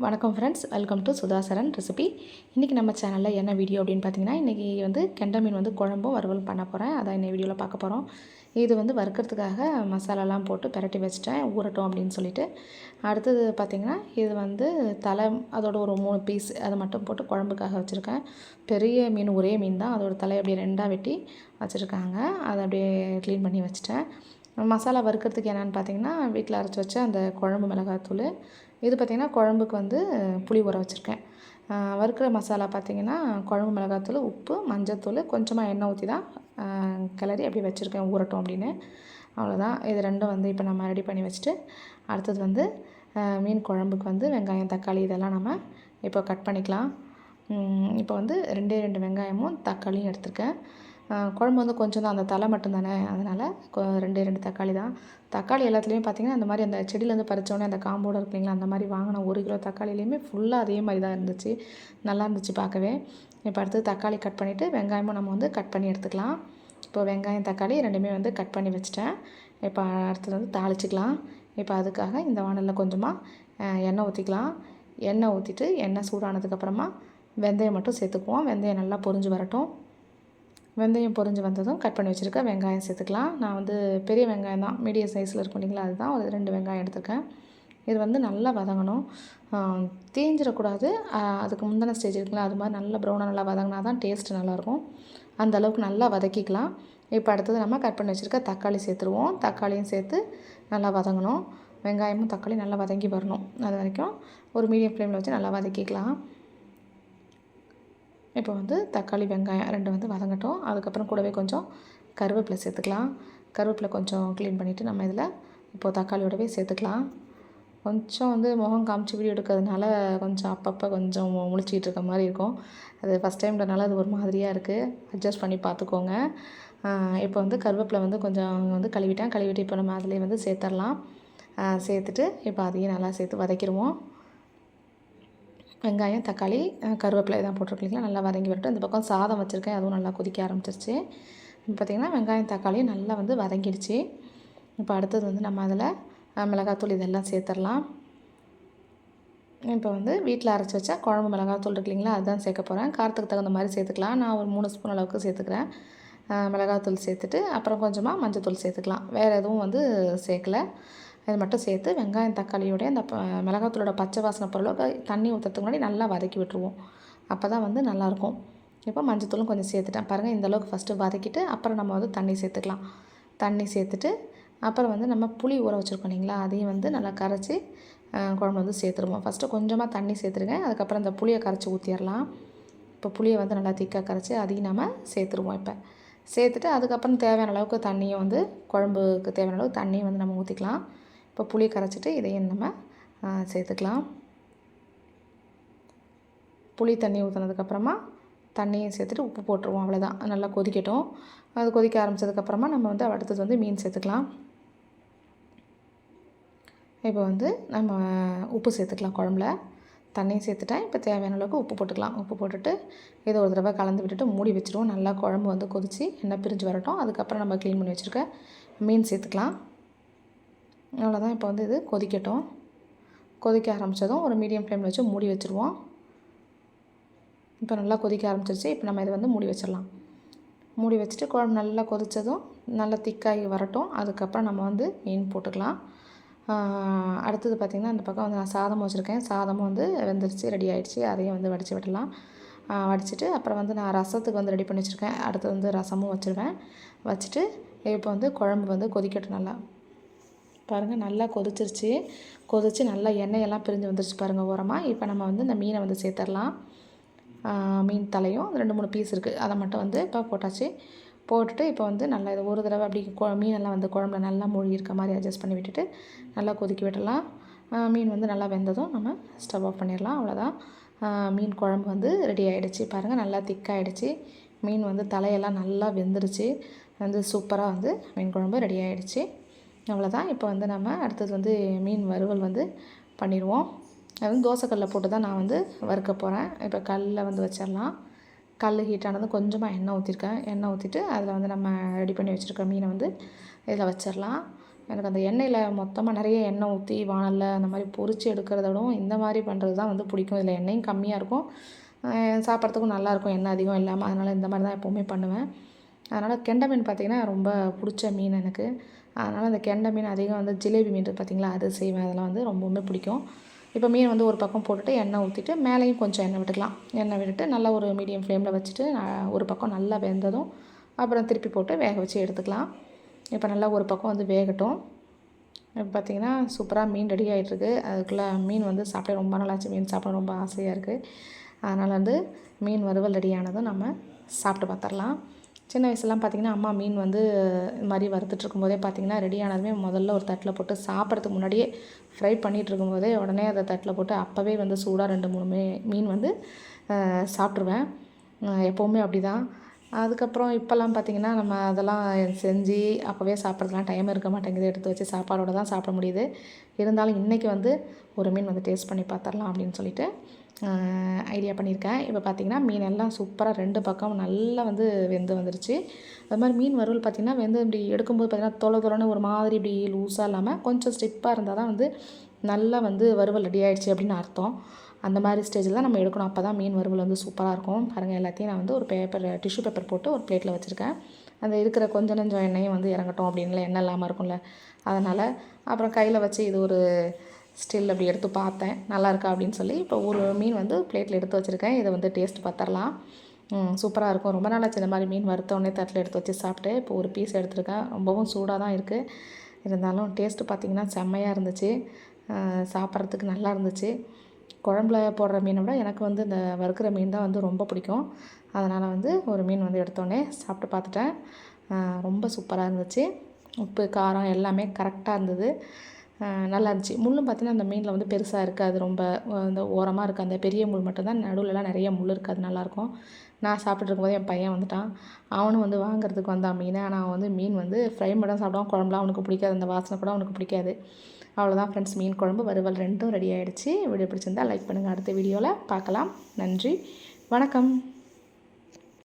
வணக்கம் friends welcome to Sudhasaran recipe இன்றைக்கி நம்ம சேனலில் என்ன வீடியோ அப்படின்னு பார்த்தீங்கன்னா இன்றைக்கி வந்து கெண்டை மீன் வந்து குழம்பும் வறுவல் பண்ண போகிறேன் அதான் இந்த வீடியோவில் பார்க்க போகிறோம் இது வந்து வறுக்கிறதுக்காக மசாலாலாம் போட்டு பிரட்டி வச்சுட்டேன். ஊறட்டும் அப்படின்னு சொல்லிட்டு. அடுத்தது பார்த்திங்கன்னா இது வந்து தலை அதோட ஒரு மூணு பீஸ் அதை மட்டும் போட்டு குழம்புக்காக வச்சுருக்கேன். பெரிய மீன் ஒரே மீன் தான். அதோட தலை அப்படியே ரெண்டாக வெட்டி வச்சுருக்காங்க. அதை அப்படியே க்ளீன் பண்ணி வச்சுட்டேன். மசாலா வறுக்கிறதுக்கு என்னென்னு பார்த்தீங்கன்னா வீட்டில் அரைச்சி வச்ச அந்த குழம்பு மிளகாத்தூள். இது பார்த்திங்கன்னா குழம்புக்கு வந்து புளி ஊற வச்சுருக்கேன். வறுக்கிற மசாலா பார்த்திங்கன்னா குழம்பு மிளகாத்தூள் உப்பு மஞ்சத்தூள் கொஞ்சமாக எண்ணெய் ஊற்றி தான் கிளறி அப்படி வச்சுருக்கேன் ஊறட்டும் அப்படின்னு. அவ்வளோதான் இது ரெண்டும் வந்து இப்போ நம்ம ரெடி பண்ணி வச்சுட்டு அடுத்தது வந்து மீன் குழம்புக்கு வந்து வெங்காயம் தக்காளி இதெல்லாம் நம்ம இப்போ கட் பண்ணிக்கலாம். இப்போ வந்து ரெண்டே ரெண்டு வெங்காயமும் தக்காளியும் எடுத்திருக்கேன். குழம்பு வந்து கொஞ்சம் தான் அந்த தலை மட்டும்தானே? அதனால் ரெண்டு ரெண்டு தக்காளி தான். தக்காளி எல்லாத்துலேயும் பார்த்திங்கன்னா அந்த மாதிரி அந்த செடியிலேருந்து பறித்தோடனே அந்த காம்போடு இருக்குங்களா அந்த மாதிரி வாங்கின ஒரு கிலோ தக்காளிலையுமே ஃபுல்லாக அதே மாதிரி தான் இருந்துச்சு. நல்லா இருந்துச்சு பார்க்கவே இப்போ அடுத்து தக்காளி கட் பண்ணிவிட்டு வெங்காயமும் நம்ம வந்து கட் பண்ணி எடுத்துக்கலாம். இப்போ வெங்காயம் தக்காளி ரெண்டுமே வந்து கட் பண்ணி வச்சுட்டேன். இப்போ அடுத்தது வந்து தாளிச்சிக்கலாம். இப்போ அதுக்காக இந்த வானலில் கொஞ்சமாக எண்ணெய் ஊற்றிக்கலாம் எண்ணெய் ஊற்றிட்டு எண்ணெய் சூடானதுக்கப்புறமா வெந்தயம் மட்டும் சேர்த்துக்குவோம். வெந்தயம் நல்லா பொரிஞ்சு வரட்டும். வெந்தயம் பொரிஞ்சு வந்ததும் கட் பண்ணி வச்சுருக்க. வெங்காயம் சேர்த்துக்கலாம். நான் வந்து பெரிய வெங்காயம் தான். மீடியம் சைஸில் இருக்கும் இல்லைங்களா? அதுதான் ஒரு ரெண்டு வெங்காயம் எடுத்துருக்கேன். இது வந்து நல்லா வதங்கணும். தீஞ்சிடக்கூடாது. அதுக்கு முந்தின ஸ்டேஜ் இருக்குங்களா அது மாதிரி நல்லா ப்ரௌனாக நல்லா வதங்கினா தான் டேஸ்ட்டு நல்லாயிருக்கும். அந்த அளவுக்கு நல்லா வதக்கிக்கலாம். இப்போ அடுத்தது நம்ம கட் பண்ணி வச்சுருக்க தக்காளி சேர்த்துருவோம். தக்காளியும் சேர்த்து நல்லா வதங்கணும். வெங்காயமும் தக்காளி நல்லா வதங்கி வரணும். அது வரைக்கும் ஒரு மீடியம் ஃப்ளேமில் வச்சு நல்லா வதக்கிக்கலாம். இப்போ வந்து தக்காளி வெங்காயம் ரெண்டு வந்து வதங்கட்டும். அதுக்கப்புறம் கூடவே கொஞ்சம் கருவேப்பிலை சேர்த்துக்கலாம். கருவேப்பிலை கொஞ்சம் க்ளீன் பண்ணிவிட்டு நம்ம இதில் இப்போது தக்காளியோடவே சேர்த்துக்கலாம். கொஞ்சம் வந்து முகம் காமிச்சு வீடியோ எடுக்கிறதுனால கொஞ்சம் அப்பப்போ கொஞ்சம் முழிச்சிக்கிட்டு இருக்க மாதிரி இருக்கும். அது ஃபஸ்ட் டைம்ன்றனால அது ஒரு மாதிரியாக இருக்குது அட்ஜஸ்ட் பண்ணி பார்த்துக்கோங்க. இப்போ வந்து கருவேப்பிலை வந்து கொஞ்சம் வந்து கழுவிட்டேன். கழுவிட்டு இப்போ நம்ம அதிலே வந்து சேர்த்துடலாம் சேர்த்துட்டு இப்போ அதையும் நல்லா சேர்த்து வதக்கிடுவோம். வெங்காயம் தக்காளி கருவேப்பிலை தான் போட்டிருக்கீங்களா நல்லா வதங்கி வரட்டும். இந்த பக்கம் சாதம் வச்சுருக்கேன். அதுவும் நல்லா கொதிக்க ஆரம்பிச்சிருச்சு. இப்போ பார்த்திங்கன்னா வெங்காயம் தக்காளியும் நல்லா வந்து வதங்கிடுச்சு. இப்போ அடுத்தது வந்து நம்ம அதில் மிளகாத்தூள் இதெல்லாம் சேர்த்துடலாம் இப்போ வந்து வீட்டில் அரைச்சி வச்சா குழம்பு மிளகாத்தூள் இருக்கு இல்லைங்களா? அதுதான் சேர்க்க போகிறேன் காரத்துக்கு தகுந்த மாதிரி சேர்த்துக்கலாம். நான் ஒரு மூணு ஸ்பூன் அளவுக்கு சேர்த்துக்கிறேன். மிளகாத்தூள் சேர்த்துட்டு அப்புறம் கொஞ்சமாக மஞ்சள் தூள் சேர்த்துக்கலாம். வேறு எதுவும் வந்து சேர்க்கலை. இது மட்டும் சேர்த்து வெங்காயம் தக்காளியோடைய அந்த மிளகாத்தூளோட பச்சை வாசனை பொருளை தண்ணி ஊற்றுறதுக்கு முன்னாடி நல்லா வதக்கி விட்டுருவோம். அப்போ தான் வந்து நல்லாயிருக்கும். இப்போ மஞ்சத்தூளும் கொஞ்சம் சேர்த்துட்டேன். பாருங்கள் இந்தளவுக்கு ஃபஸ்ட்டு வதக்கிட்டு அப்புறம் நம்ம வந்து தண்ணி சேர்த்துக்கலாம். தண்ணி சேர்த்துட்டு அப்புறம் வந்து நம்ம புளி ஊற வச்சுருக்கோம் இல்லைங்களா? அதையும் வந்து நல்லா கரைச்சி குழம்பு வந்து சேர்த்துருவோம். ஃபஸ்ட்டு கொஞ்சமாக தண்ணி சேர்த்துருங்க. அதுக்கப்புறம் இந்த புளியை கரைச்சி ஊற்றிடலாம் இப்போ புளியை வந்து நல்லா திக்காக கரைச்சி அதையும் நம்ம சேர்த்துருவோம் இப்போ. சேர்த்துட்டு அதுக்கப்புறம் தேவையான அளவுக்கு தண்ணியை வந்து குழம்புக்கு தேவையான அளவுக்கு தண்ணியை வந்து நம்ம ஊற்றிக்கலாம் இப்போ புளி கரைச்சிட்டு இதையும் நம்ம சேர்த்துக்கலாம். புளி தண்ணி ஊற்றினதுக்கப்புறமா தண்ணியும் சேர்த்துட்டு உப்பு போட்டுருவோம் அவ்வளோதான் நல்லா கொதிக்கட்டும். அது கொதிக்க ஆரம்பித்ததுக்கப்புறமா நம்ம வந்து அடுத்தது வந்து மீன் சேர்த்துக்கலாம். இப்போ வந்து நம்ம உப்பு சேர்த்துக்கலாம் குழம்புல. தண்ணியும் சேர்த்துட்டேன். இப்போ தேவையான அளவுக்கு உப்பு போட்டுக்கலாம். உப்பு போட்டுட்டு இதை ஒரு தடவை கலந்து விட்டுட்டு மூடி வச்சுருவோம் நல்லா குழம்பு வந்து கொதித்து எண்ணெய் பிரிஞ்சு வரட்டும். அதுக்கப்புறம் நம்ம க்ளீன் பண்ணி வச்சுருக்க மீன் சேர்த்துக்கலாம். அவ்வளோதான் இப்போ வந்து இது கொதிக்கட்டும். கொதிக்க ஆரம்பித்ததும் ஒரு மீடியம் ஃப்ளேமில் வச்சு மூடி வச்சுருவோம். இப்போ நல்லா கொதிக்க ஆரம்பிச்சிருச்சு. இப்போ நம்ம இதை வந்து மூடி வச்சிடலாம். மூடி வச்சுட்டு குழம்பு நல்லா கொதித்ததும் நல்லா திக்காகி வரட்டும். அதுக்கப்புறம் நம்ம வந்து மீன் போட்டுக்கலாம். அடுத்தது பார்த்திங்கன்னா அந்த பக்கம் வந்து நான் சாதம் வச்சுருக்கேன். சாதமும் வந்து வெந்துருச்சு ரெடி ஆகிடுச்சு அதையும் வந்து வடித்து விடலாம். வடிச்சிட்டு அப்புறம் வந்து நான் ரசத்துக்கு வந்து ரெடி பண்ணி வச்சுருக்கேன். அடுத்து வந்து ரசமும் வச்சுருவேன். வச்சுட்டு இப்போ வந்து குழம்பு வந்து கொதிக்கட்டும் நல்லா. பாருங்கள் நல்லா கொதிச்சிருச்சு. கொதித்து நல்லா எண்ணெயெல்லாம் பிரிஞ்சு வந்துருச்சு பாருங்கள் ஓரமாக இப்போ நம்ம வந்து இந்த மீனை வந்து சேர்த்துடலாம். மீன் தலையும் ரெண்டு மூணு பீஸ் இருக்குது அதை மட்டும் வந்து இப்போ போட்டாச்சு. போட்டுட்டு இப்போ வந்து நல்லா இது ஒரு தடவை அப்படி மீனெல்லாம் வந்து குழம்புல நல்லா மூழ்கி இருக்க மாதிரி அட்ஜஸ்ட் பண்ணி விட்டுட்டு நல்லா கொதிக்க விடலாம் மீன் வந்து நல்லா வெந்ததும் நம்ம ஸ்டவ் ஆஃப் பண்ணிடலாம் அவ்வளோதான். மீன் குழம்பு வந்து ரெடி ஆகிடுச்சு பாருங்கள் நல்லா திக்காகிடுச்சு மீன் வந்து தலையெல்லாம் நல்லா வெந்துருச்சு. வந்து சூப்பராக வந்து மீன் குழம்பு ரெடி ஆகிடுச்சு அவ்வளோதான் இப்போ வந்து நம்ம அடுத்தது வந்து மீன் வறுவல் வந்து பண்ணிடுவோம். அது வந்து தோசைக்கல்லில் போட்டு தான் நான் வந்து வறுக்க போகிறேன் இப்போ கல்லில் வந்து வச்சிடலாம். கல் ஹீட் ஆனதும் கொஞ்சமாக எண்ணெய் ஊற்றிருக்கேன் எண்ணெய் ஊற்றிட்டு அதில் வந்து நம்ம ரெடி பண்ணி வச்சுருக்க மீனை வந்து இதில் வச்சிடலாம். எனக்கு அந்த எண்ணெயில் மொத்தமாக நிறைய எண்ணெய் ஊற்றி வானலில் அந்த மாதிரி பொரித்து எடுக்கிறத விடவும் இந்த மாதிரி பண்ணுறது தான் வந்து பிடிக்கும். இதில் எண்ணெயும் கம்மியாக இருக்கும். சாப்பிட்றதுக்கும் நல்லாயிருக்கும் எண்ணெய் அதிகம் இல்லாமல் அதனால் இந்த மாதிரி தான் எப்போவுமே பண்ணுவேன். அதனால் கெண்டை மீன் பார்த்திங்கன்னா ரொம்ப பிடிச்ச மீன் எனக்கு. அதனால் அந்த கெண்டை மீன் அதிகம் வந்து ஜிலேபி மீன் இருக்குது பார்த்திங்களா அது செய்வேன். அதெல்லாம் வந்து ரொம்பவுமே பிடிக்கும். இப்போ மீன் வந்து ஒரு பக்கம் போட்டுட்டு எண்ணெய் ஊற்றிட்டு மேலேயும் கொஞ்சம் எண்ணெய் விட்டுக்கலாம். எண்ணெய் விட்டுட்டு நல்லா ஒரு மீடியம் ஃப்ளேமில் வச்சுட்டு ஒரு பக்கம் நல்லா வெந்ததும் அப்புறம் திருப்பி போட்டு வேக வச்சு எடுத்துக்கலாம். இப்போ நல்லா ஒரு பக்கம் வந்து வேகட்டும். இப்போ பார்த்திங்கன்னா சூப்பராக மீன் ரெடி ஆகிட்டுருக்கு அதுக்குள்ளே மீன் வந்து சாப்பிட ரொம்ப நல்லாச்சு மீன் சாப்பிட ரொம்ப ஆசையாக இருக்குது அதனால் வந்து மீன் வறுவல் ரெடியானதும் நம்ம சாப்பிட்டு பார்த்துடலாம் சின்ன வயசுலாம் பார்த்திங்கன்னா அம்மா மீன் வந்து இது மாதிரி வறுத்துட்டு இருக்கும்போதே பார்த்திங்கன்னா ரெடி ஆனதுமே முதல்ல ஒரு தட்டில் போட்டு சாப்பிட்றதுக்கு முன்னாடியே ஃப்ரை பண்ணிகிட்டு இருக்கும்போதே உடனே அதை தட்டில் போட்டு அப்போவே வந்து சூடாக ரெண்டு மூணு மீ மீன் வந்து சாப்பிட்ருவேன் எப்போவுமே அப்படி தான் அதுக்கப்புறம் இப்போல்லாம் பார்த்திங்கன்னா நம்ம அதெல்லாம் செஞ்சு அப்போவே சாப்பிட்றதுலாம் டைம் இருக்க மாட்டேங்குது. எடுத்து வச்சு சாப்பாடோடு தான் சாப்பிட முடியுது. இருந்தாலும் இன்றைக்கி வந்து ஒரு மீன் வந்து டேஸ்ட் பண்ணி பார்த்துடலாம் அப்படின்னு சொல்லிட்டு ஐடியா பண்ணியிருக்கேன். இப்போ பார்த்திங்கன்னா மீன் எல்லாம் சூப்பராக ரெண்டு பக்கம் நல்லா வந்து வெந்து வந்துருச்சு. அது மாதிரி மீன் வறுவல் பார்த்திங்கன்னா வெந்து இப்படி எடுக்கும்போது பார்த்திங்கன்னா தொலை தொலைன்னு ஒரு மாதிரி இப்படி லூஸாக இல்லாமல் கொஞ்சம் ஸ்டிப்பாக இருந்தால் தான் வந்து நல்லா வந்து வறுவல் ரெடி ஆகிடுச்சு அப்படின்னு அர்த்தம். அந்த மாதிரி ஸ்டேஜில் தான் நம்ம எடுக்கணும். அப்போ தான் மீன் வறுவல் வந்து சூப்பராக இருக்கும். பாருங்கள் எல்லாத்தையும் நான் வந்து ஒரு பேப்பர் டிஷ்யூ பேப்பர் போட்டு ஒரு பிளேட்டில் வச்சுருக்கேன். அந்த இருக்கிற கொஞ்சம் நஞ்சம் எண்ணெயும் வந்து இறங்கட்டும் அப்படின்ல எண்ணெய் இல்லாமல் இருக்கும்ல. அதனால் அப்புறம் கையில் வச்சு இது ஒரு ஸ்டில் அப்படி எடுத்து பார்த்தேன். நல்லா இருக்கா அப்படின்னு சொல்லி இப்போ ஒரு மீன் வந்து பிளேட்டில் எடுத்து வச்சுருக்கேன். இதை வந்து டேஸ்ட் பார்த்துடலாம். சூப்பராக இருக்கும். ரொம்ப நாளாச்சு இந்த மாதிரி மீன் வறுத்தோடனே தட்டில் எடுத்து வச்சு சாப்பிட்டு இப்போ ஒரு பீஸ் எடுத்துருக்கேன். ரொம்பவும் சூடாக தான் இருக்குது இருந்தாலும் டேஸ்ட்டு பார்த்திங்கன்னா செம்மையாக இருந்துச்சு. சாப்பிட்றதுக்கு நல்லா இருந்துச்சு. குழம்புல போடுற மீனை விட எனக்கு வந்து இந்த வறுக்கிற மீன் தான் வந்து ரொம்ப பிடிக்கும். அதனால் வந்து ஒரு மீன் வந்து எடுத்தோடனே சாப்பிட்டு பார்த்துட்டேன். ரொம்ப சூப்பராக இருந்துச்சு. உப்பு காரம் எல்லாமே கரெக்டாக இருந்தது. நல்லா இருந்துச்சு. முள்ளும் பார்த்தீங்கன்னா அந்த மீனில் வந்து பெருசாக இருக்காது. ரொம்ப அந்த ஓரமாக இருக்குது அந்த பெரிய முள் மட்டும்தான். நடுவில்லாம் நிறைய முள் இருக்காது. நல்லாயிருக்கும் நான் சாப்பிட்டுட்டு போது என் பையன் வந்துட்டான். அவனும் வந்து வாங்குறதுக்கு வந்தான் மீன். ஆனால் அவன் வந்து மீன் வந்து ஃப்ரை மட்டும் சாப்பிடுவான். குழம்புலாம் அவனுக்கு பிடிக்காது. அந்த வாசனை கூட அவனுக்கு பிடிக்காது. அவ்வளோதான் ஃப்ரெண்ட்ஸ் மீன் குழம்பு வறுவல் ரெண்டும் ரெடி ஆகிடுச்சு வீடியோ பிடிச்சிருந்தால் லைக் பண்ணுங்கள் அடுத்த வீடியோவில் பார்க்கலாம். நன்றி. வணக்கம்.